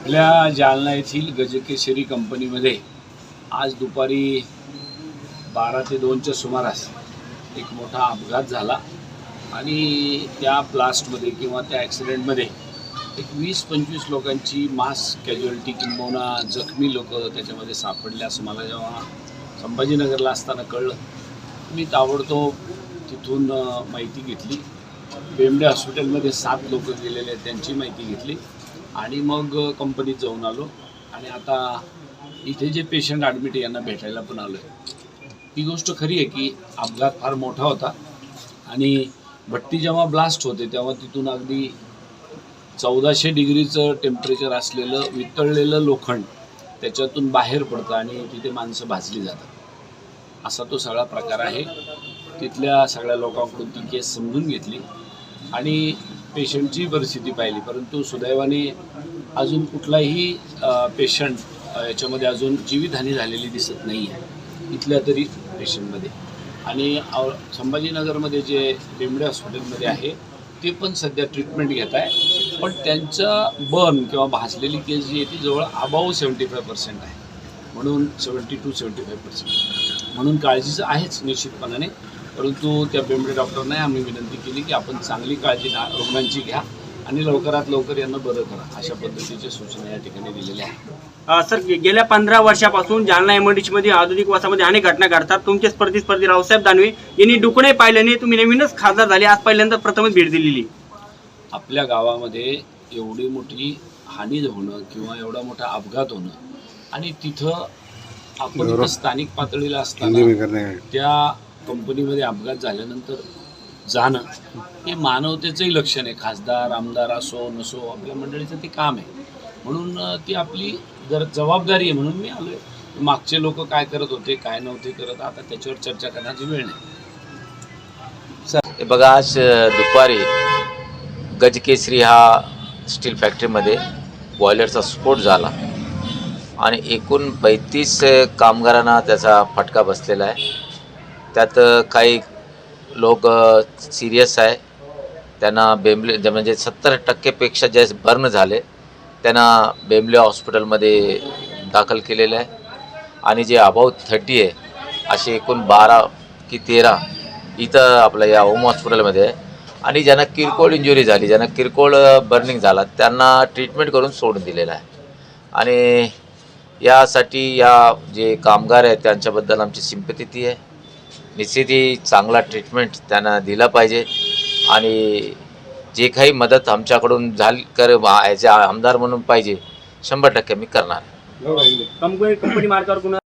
आपल्या जालना येथील गजकेशरी कंपनीमध्ये आज दुपारी बारा ते दोनच्या सुमारास एक मोठा अपघात झाला आणि त्या ब्लास्टमध्ये किंवा त्या ॲक्सिडेंटमध्ये एक वीस पंचवीस लोकांची मास कॅज्युअलिटी किंबहुना जखमी लोक त्याच्यामध्ये सापडले असं मला जेव्हा संभाजीनगरला असताना कळलं. मी ताबडतोब तिथून माहिती घेतली. बेंबडे हॉस्पिटलमध्ये सात लोक गेलेले आहेत त्यांची माहिती घेतली. आणि मग कंपनीत जाऊन आलो. आणि आता इथे जे पेशंट ॲडमिट यांना भेटायला पण आलो आहे ही गोष्ट खरी आहे की अपघात फार मोठा होता. आणि भट्टी जेव्हा ब्लास्ट होते तेव्हा तिथून अगदी चौदाशे डिग्रीचं टेम्परेचर असलेलं वितळलेलं लोखंड त्याच्यातून बाहेर पडतं आणि तिथे माणसं भाजली जातात. असा तो सगळा प्रकार आहे. तिथल्या सगळ्या लोकांकडून ती केस समजून घेतली. आणि पेशंटची परिस्थिती पाहिली परंतु सुदैवाने अजून कुठलाही पेशंट याच्यामध्ये अजून जीवितहानी झालेली दिसत नाही आहे इथल्या तरी पेशंटमध्ये. आणि संभाजीनगरमध्ये जे बेंबडे हॉस्पिटलमध्ये आहे ते पण सध्या ट्रीटमेंट घेत आहे पण त्यांचं बर्न किंवा भासलेली केस जी आहे ती जवळ अबाऊ सेवन्टी फाय पर्सेंट आहे. म्हणून seventy two seventy five percent. म्हणून काळजीचं आहेच निश्चितपणाने. परंतु त्या बेंबडे डॉक्टरने आम्ही विनंती केली की आपण चांगली काळजी रुग्णांची घ्या आणि लवकरात लवकर यांना बरं करा अशा पद्धतीच्या सूचना या ठिकाणी दिलेल्या आहेत. सर गे- गेल्या पंधरा वर्षापासून जालना एमआयडीसी मध्ये आधुनिक वासामध्ये अनेक घटना घडतात. तुमचे स्पर्धी रावसाहेब दानवे यांनी डुकणे पाहिल्याने तुम्ही नवीनच खासदार झाले. आज पहिल्यांदा प्रथमच भेट दिलेली. आपल्या गावामध्ये एवढी मोठी हानी होणं किंवा एवढा मोठा अपघात होणं आणि तिथं आपण स्थानिक पातळीला असताना त्या कंपनीमध्ये अपघात झाल्यानंतर जाणं हे मानवतेचंही लक्षण आहे. खासदार आमदार असो नसो आपल्या मंडळीचं ते काम आहे. म्हणून ती आपली जर जबाबदारी आहे म्हणून मी आलोय. मागचे लोक काय करत होते काय नव्हते करत आता त्याच्यावर चर्चा करण्याची वेळ नाही. बघा आज दुपारी गजकेसरी हा स्टील फॅक्टरीमध्ये बॉयलरचा स्फोट झाला. आणि एकूण पैतीस कामगारांना त्याचा फटका बसलेला आहे. त्यात काही लोक सिरियस आहे. त्यांना बेंबले म्हणजे सत्तर टक्केपेक्षा जे बर्न झाले. त्यांना बेंबले हॉस्पिटलमध्ये दाखल केलेलं आहे. आणि जे अबाऊ थर्टी आहे असे एकूण बारा की तेरा इथं आपलं या होम हॉस्पिटलमध्ये आहे. आणि ज्यांना किरकोळ इंजुरी झाली ज्यांना किरकोळ बर्निंग झाला त्यांना ट्रीटमेंट करून सोडून दिलेलं आहे. आणि यासाठी या जे कामगार आहेत त्यांच्याबद्दल आमची सिंपती ती आहे. निश्चितही चांगला ट्रीटमेंट त्यांना दिला पाहिजे. आणि जे काही मदत आमच्याकडून झाली कर ॲज आमदार म्हणून पाहिजे शंभर टक्के मी करणार. कंपनी मार्गावर